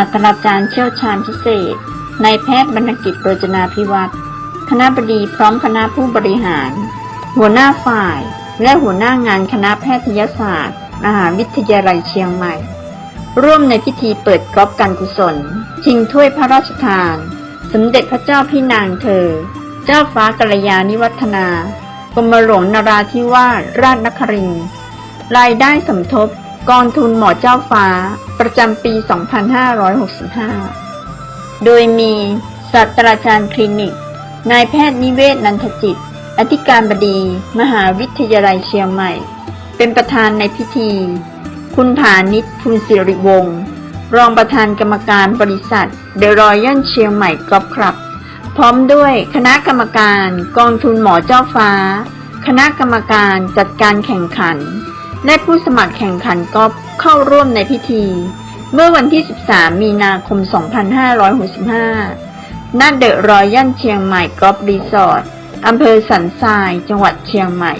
าสตราจารย์เชี่ยวชาญพิเศษนายแพทย์บรรณกิจโรจนาพิวัตรคณะบดีพร้อมคณะผู้บริหาร หัวหน้าฝ่าย และหัวหน้างานคณะแพทยศาสตร์ มหาวิทยาลัยเชียงใหม่ ร่วมในพิธีเปิดกอบการกุศล ชิงถ้วยพระราชทาน สมเด็จพระเจ้าพี่นางเธอ เจ้าฟ้ากัลยาณิวัฒนากรมหลวงนราธิวาสราชนครินทร์รายได้สมทบ กองทุนหมอเจ้าฟ้า ประจำปี 2565 โดยมีศาสตราจารย์คลินิก นายแพทย์นิเวศนันทจิต อธิการบดี มหาวิทยาลัยเชียงใหม่ เป็นประธานในพิธี คุณผานิชทุนสิริวงศ์ รองประธานกรรมการบริษัทเดรอยัลเชียงใหม่กรอล์ฟคลับ พร้อมด้วยคณะกรรมการกองทุนหมอเจ้าฟ้า คณะกรรมการจัดการแข่งขัน และผู้สมัครแข่งขันกอล์ฟเข้าร่วมในพิธี เมื่อวันที่ 13 มีนาคม 2565 ณ เดอะรอยัลเชียงใหม่กอล์ฟรีสอร์ทอำเภอสันทราย จังหวัดเชียงใหม่